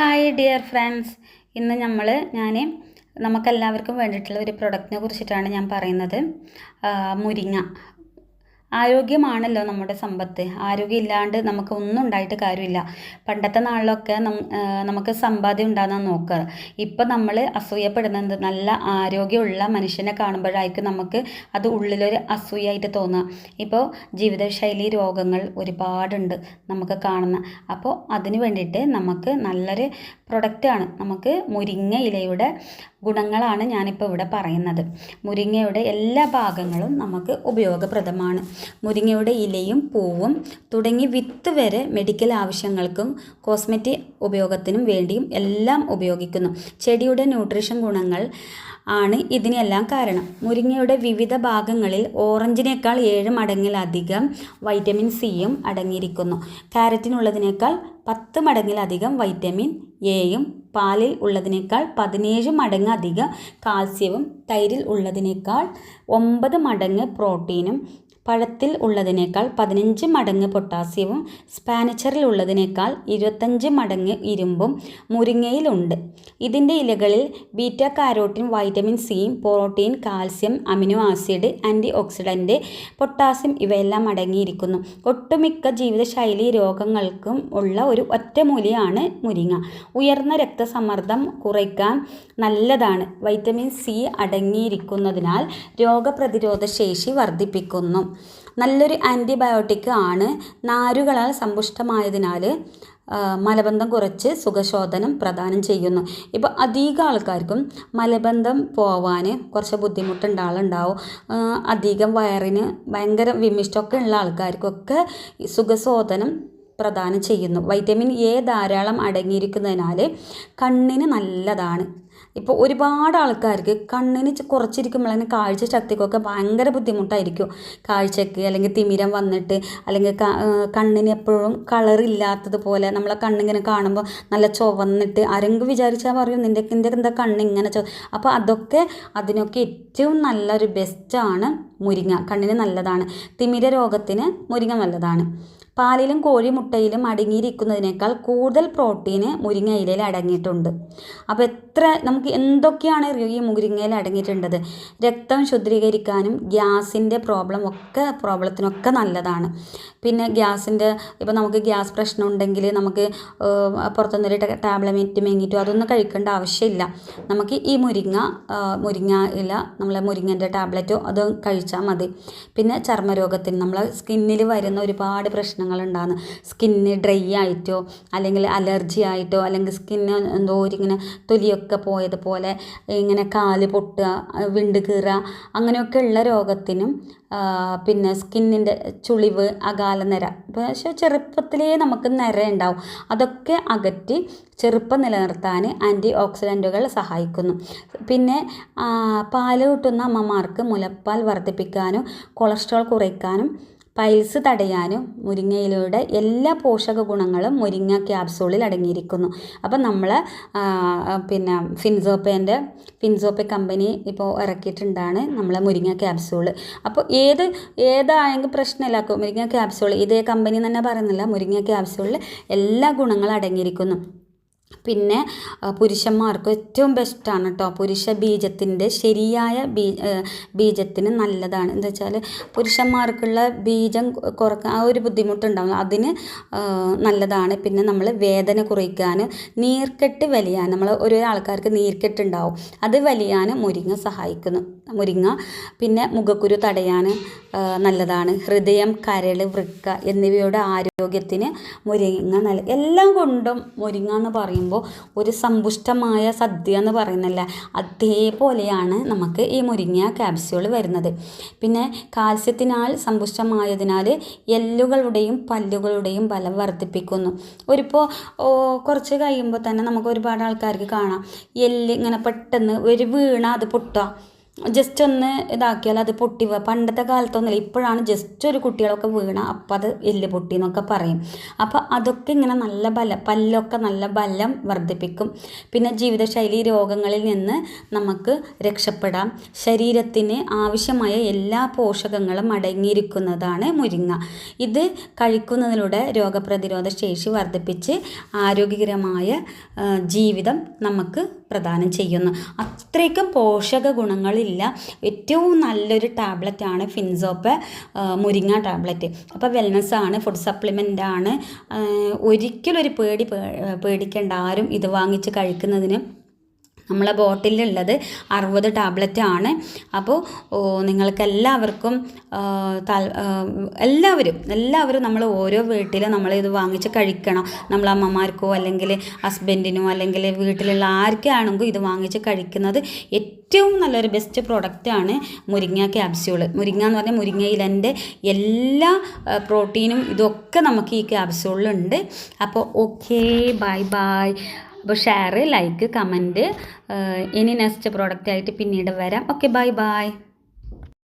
Hi dear friends. ഇന്ന് നമ്മൾ ഞാൻ നമുക്കെല്ലാവർക്കും വേണ്ടിയിട്ടുള്ള ഒരു പ്രൊഡക്റ്റിനെ കുറിച്ചിട്ടാണ് ഞാൻ പറയുന്നത്. മുരിങ്ങ. ആരോഗ്യമാണല്ലോ നമ്മുടെ സമ്പത്ത്. ആരോഗ്യം ഇല്ലാണ്ട് നമുക്ക് ഒന്നും ഉണ്ടായിട്ട് കാര്യമില്ല. പണ്ടത്തെ നാളിലൊക്കെ നമുക്ക് സമ്പാദ്യം ഉണ്ടാകാൻ നോക്കുക. ഇപ്പം നമ്മൾ അസൂയപ്പെടുന്നത് നല്ല ആരോഗ്യമുള്ള മനുഷ്യനെ കാണുമ്പോഴായിരിക്കും നമുക്ക് അത് ഉള്ളിലൊരു അസൂയായിട്ട് തോന്നുക. ഇപ്പോൾ ജീവിതശൈലി രോഗങ്ങൾ ഒരുപാടുണ്ട് നമുക്ക് കാണുന്ന. അപ്പോൾ അതിന് വേണ്ടിയിട്ട് നമുക്ക് നല്ലൊരു പ്രൊഡക്റ്റാണ് നമുക്ക് മുരിങ്ങ ഇലയുടെ ഗുണങ്ങളാണ് ഞാനിപ്പോൾ ഇവിടെ പറയുന്നത്. മുരിങ്ങയുടെ എല്ലാ ഭാഗങ്ങളും നമുക്ക് ഉപയോഗപ്രദമാണ്. മുരിങ്ങയുടെ ഇലയും പൂവും തുടങ്ങി വിത്ത് വരെ മെഡിക്കൽ ആവശ്യങ്ങൾക്കും കോസ്മെറ്റിക് ഉപയോഗത്തിനും വേണ്ടിയും എല്ലാം ഉപയോഗിക്കുന്നു. ചെടിയുടെ ന്യൂട്രീഷൻ ഗുണങ്ങൾ ആണ് ഇതിനെല്ലാം കാരണം. മുരിങ്ങയുടെ വിവിധ ഭാഗങ്ങളിൽ ഓറഞ്ചിനേക്കാൾ ഏഴ് മടങ്ങിലധികം വൈറ്റമിൻ സിയും അടങ്ങിയിരിക്കുന്നു. കാരറ്റിനുള്ളതിനേക്കാൾ പത്ത് മടങ്ങിലധികം വൈറ്റമിൻ എയും പാലിൽ ഉള്ളതിനേക്കാൾ പതിനേഴ് മടങ്ങ് അധികം കാൽസ്യവും തൈരിൽ ഉള്ളതിനേക്കാൾ ഒമ്പത് മടങ്ങ് പ്രോട്ടീനും പഴത്തിൽ ഉള്ളതിനേക്കാൾ പതിനഞ്ച് മടങ്ങ് പൊട്ടാസ്യവും സ്പാനിച്ചറിൽ ഉള്ളതിനേക്കാൾ ഇരുപത്തഞ്ച് മടങ്ങ് ഇരുമ്പും മുരിങ്ങയിലുണ്ട്. ഇതിന്റെ ഇലകളിൽ ബീറ്റ കാരോട്ടിൻ വൈറ്റമിൻ സിയും protein calcium amino acid antioxidant potassium ഇവയെല്ലാം അടങ്ങിയിരിക്കുന്നു. ഒട്ടുമിക്ക ജീവിതശൈലി രോഗങ്ങൾക്കും ഉള്ള ഒരു ഒറ്റമൂലിയാണ് മുരിങ്ങ. ഉയർന്ന രക്തസമ്മർദ്ദം കുറയ്ക്കാൻ നല്ലതാണ്. വൈറ്റമിൻ സി അടങ്ങിയിരിക്കുന്നതിനാൽ രോഗപ്രതിരോധ ശേഷി വർദ്ധിപ്പിക്കുന്നു. നല്ലൊരു ആന്റിബയോട്ടിക് ആണ്. നാരുകളാൽ സമ്പുഷ്ടമായതിനാൽ മലബന്ധം കുറച്ച് സുഖശോധനം പ്രദാനം ചെയ്യുന്നു. ഇപ്പോൾ അധികം ആൾക്കാർക്കും മലബന്ധം പോവാൻ കുറച്ച് ബുദ്ധിമുട്ടുണ്ട ആളുണ്ടാവും. അധികം വയറിന് ഭയങ്കര വിമിഷ്ടമൊക്കെ ഉള്ള ആൾക്കാർക്കൊക്കെ സുഖശോധനം പ്രദാനം ചെയ്യുന്നു. വൈറ്റമിൻ എ ധാരാളം അടങ്ങിയിരിക്കുന്നതിനാൽ കണ്ണിന് നല്ലതാണ്. ഇപ്പോൾ ഒരുപാട് ആൾക്കാർക്ക് കണ്ണിന് കുറച്ചിരിക്കുമ്പോൾ കുറച്ചിരിക്കുമ്പോഴാണ് കാഴ്ച ശക്തിക്കൊക്കെ ഭയങ്കര ബുദ്ധിമുട്ടായിരിക്കും. കാഴ്ചക്ക് അല്ലെങ്കിൽ തിമിരം വന്നിട്ട് അല്ലെങ്കിൽ കണ്ണിന് എപ്പോഴും കളറില്ലാത്തതുപോലെ നമ്മളെ കണ്ണിങ്ങനെ കാണുമ്പോൾ നല്ല ചുവന്നിട്ട് ആരെങ്കിലും വിചാരിച്ചാൽ പറയും നിന്റെ നിന്റെ എന്താ കണ്ണ് ഇങ്ങനെ ചുവ അപ്പോൾ അതൊക്കെ അതിനൊക്കെ ഏറ്റവും നല്ലൊരു ബെസ്റ്റാണ് മുരിങ്ങ. കണ്ണിന് നല്ലതാണ്. തിമിര രോഗത്തിന് മുരിങ്ങ നല്ലതാണ്. പാലിലും കോഴിമുട്ടയിലും അടങ്ങിയിരിക്കുന്നതിനേക്കാൾ കൂടുതൽ പ്രോട്ടീന് മുരിങ്ങ ഇലയിൽ അടങ്ങിയിട്ടുണ്ട്. അപ്പോൾ എത്ര നമുക്ക് എന്തൊക്കെയാണ് ഈ മുരിങ്ങയിൽ അടങ്ങിയിട്ടുള്ളത്? രക്തം ശുദ്ധീകരിക്കാനും ഗ്യാസിന്റെ പ്രോബ്ലം ഒക്കെ പ്രോബ്ലത്തിനൊക്കെ നല്ലതാണ്. പിന്നെ ഗ്യാസിന്റെ ഇപ്പോൾ നമുക്ക് ഗ്യാസ് പ്രശ്നം ഉണ്ടെങ്കിൽ നമുക്ക് പുറത്തുനിന്നൊരു ടാബ്ലറ്റ് മേങ്ങിയിട്ടോ അതൊന്നും കഴിക്കേണ്ട ആവശ്യമില്ല. നമുക്ക് ഈ മുരിങ്ങ മുരിങ്ങ ഇല നമ്മളെ മുരിങ്ങന്റെ ടാബ്ലറ്റോ അത് കഴിച്ചാൽ മതി. പിന്നെ ചർമ്മരോഗത്തിന് നമ്മളെ സ്കിന്നിൽ വരുന്ന ഒരുപാട് പ്രശ്നങ്ങൾ പ്രശ്നങ്ങളുണ്ടാകുന്നു സ്കിന്ന് ഡ്രൈ ആയിട്ടോ അല്ലെങ്കിൽ അലർജി ആയിട്ടോ അല്ലെങ്കിൽ സ്കിന്ന് എന്തോ ഒരിങ്ങനെ തൊലിയൊക്കെ പോയതുപോലെ ഇങ്ങനെ കാൽ പൊട്ടുക വിണ്ട് കീറുക അങ്ങനെയൊക്കെ ഉള്ള രോഗത്തിനും പിന്നെ സ്കിന്നിന്റെ ചുളിവ് അകാല നിര പക്ഷേ ചെറുപ്പത്തിലേ നമുക്ക് നിര ഉണ്ടാവും. അതൊക്കെ അകറ്റി ചെറുപ്പം നിലനിർത്താൻ ആന്റി ഓക്സിഡന്റുകൾ സഹായിക്കുന്നു. പിന്നെ പാൽ കൂട്ടുന്ന അമ്മമാർക്ക് മുലപ്പാൽ വർദ്ധിപ്പിക്കാനും കൊളസ്ട്രോൾ കുറയ്ക്കാനും പൈൽസ് തടയാനും മുരിങ്ങയിലയുടെ എല്ലാ പോഷക ഗുണങ്ങളും മുരിങ്ങ ക്യാപ്സൂളിൽ അടങ്ങിയിരിക്കുന്നു. അപ്പം നമ്മൾ പിന്നെ ഫിൻസോപ്പേന്റെ ഫിൻസോപ്പെ കമ്പനി ഇപ്പോൾ ഇറക്കിയിട്ടുണ്ടാണ് നമ്മളെ മുരിങ്ങ ക്യാപ്സൂൾ അപ്പോൾ ഏത് ഏതായെങ്കിൽ പ്രശ്നമില്ല. മുരിങ്ങ ക്യാപ്സൂൾ ഇതേ കമ്പനി തന്നെ പറയുന്നില്ല മുരിങ്ങ ക്യാപ്സൂളിൽ എല്ലാ ഗുണങ്ങളും അടങ്ങിയിരിക്കുന്നു. പിന്നെ പുരുഷന്മാർക്ക് ഏറ്റവും ബെസ്റ്റാണ് കേട്ടോ പുരുഷ ബീജത്തിന്റെ ശരിയായ ബീ ബീജത്തിന് നല്ലതാണ്. എന്താ വെച്ചാൽ പുരുഷന്മാർക്കുള്ള ബീജം കുറയ്ക്കാൻ ആ ഒരു ബുദ്ധിമുട്ടുണ്ടാവും. അതിന് നല്ലതാണ്. പിന്നെ നമ്മൾ വേദന കുറയ്ക്കാൻ നീർക്കെട്ട് വലിയാൻ നമ്മൾ ഓരോ ആൾക്കാർക്ക് നീർക്കെട്ടുണ്ടാവും. അത് വലിയാൻ മുരിങ്ങ സഹായിക്കുന്നു. മുരിങ്ങ പിന്നെ മുഖക്കുരു തടയാൻ നല്ലതാണ്. ഹൃദയം കരൾ വൃക്ക എന്നിവയുടെ ആരോഗ്യത്തിന് മുരിങ്ങ നല്ല എല്ലാം കൊണ്ടും മുരിങ്ങ എന്ന് പറയുമ്പോൾ ഒരു സമ്പുഷ്ടമായ സദ്യ എന്ന് പറയുന്നില്ല അതേപോലെയാണ് നമുക്ക് ഈ മുരിങ്ങ ക്യാപ്സ്യൂൾ വരുന്നത്. പിന്നെ കാൽസ്യത്തിനാൽ സമ്പുഷ്ടമായതിനാൽ എല്ലുകളുടെയും പല്ലുകളുടെയും ബലം വർദ്ധിപ്പിക്കുന്നു. ഒരിപ്പോൾ കുറച്ച് കഴിയുമ്പോൾ തന്നെ നമുക്ക് ഒരുപാട് ആൾക്കാർക്ക് കാണാം. എല്ല് ഇങ്ങനെ പെട്ടെന്ന് ഒരു വീണ അത് പൊട്ടുക. ജസ്റ്റ് ഒന്ന് ഇതാക്കിയാൽ അത് പൊട്ടി പണ്ടത്തെ കാലത്തൊന്നുമില്ല ഇപ്പോഴാണ് ജസ്റ്റ് ഒരു കുട്ടികളൊക്കെ വീണ അപ്പം അത് എല്ല് പൊട്ടി എന്നൊക്കെ പറയും. അപ്പോൾ അതൊക്കെ ഇങ്ങനെ നല്ല ബലം പല്ലൊക്കെ നല്ല ബലം വർദ്ധിപ്പിക്കും. പിന്നെ ജീവിതശൈലി രോഗങ്ങളിൽ നിന്ന് നമുക്ക് രക്ഷപ്പെടാം. ശരീരത്തിന് ആവശ്യമായ എല്ലാ പോഷകങ്ങളും അടങ്ങിയിരിക്കുന്നതാണ് മുരിങ്ങ. ഇത് കഴിക്കുന്നതിലൂടെ രോഗപ്രതിരോധ ശേഷി വർദ്ധിപ്പിച്ച് ആരോഗ്യകരമായ ജീവിതം നമുക്ക് പ്രദാനം ചെയ്യുന്നു. അത്രയ്ക്കും പോഷക ഗുണങ്ങളില്ല. ഏറ്റവും നല്ലൊരു ടാബ്ലറ്റാണ് ഫിൻസോപ്പ് മുരിങ്ങ ടാബ്ലറ്റ്. അപ്പോൾ വെൽനസ് ആണ് ഫുഡ് സപ്ലിമെന്റ് ആണ്. ഒരിക്കലും ഒരു പേടി പേടിക്കേണ്ട ആരും ഇത് വാങ്ങിച്ച് കഴിക്കുന്നതിന്. നമ്മളെ ബോട്ടിലുള്ളത് അറുപത് ടാബ്ലറ്റ് ആണ് അപ്പോൾ നിങ്ങൾക്ക് എല്ലാവർക്കും എല്ലാവരും എല്ലാവരും നമ്മൾ ഓരോ വീട്ടിൽ നമ്മൾ ഇത് വാങ്ങിച്ച് കഴിക്കണം. നമ്മൾ അമ്മമാർക്കോ അല്ലെങ്കിൽ ഹസ്ബൻഡിനോ അല്ലെങ്കിൽ വീട്ടിലുള്ള ആർക്കാണെങ്കിലും ഇത് വാങ്ങിച്ച് കഴിക്കുന്നത് ഏറ്റവും നല്ലൊരു ബെസ്റ്റ് പ്രോഡക്റ്റാണ് മുരിങ്ങ ക്യാപ്സ്യൂൾ മുരിങ്ങ എന്ന് പറഞ്ഞാൽ മുരിങ്ങയിലന്റെ എല്ലാ പ്രോട്ടീനും ഇതൊക്കെ നമുക്ക് ഈ ക്യാപ്സ്യൂളിലുണ്ട്. അപ്പോൾ ഓക്കേ ബൈ ബൈ. അപ്പോൾ ഷെയർ ലൈക്ക് കമന്റ് ഇനി നെക്സ്റ്റ് പ്രോഡക്റ്റ് ആയിട്ട് പിന്നീട് വരാം. Okay bye bye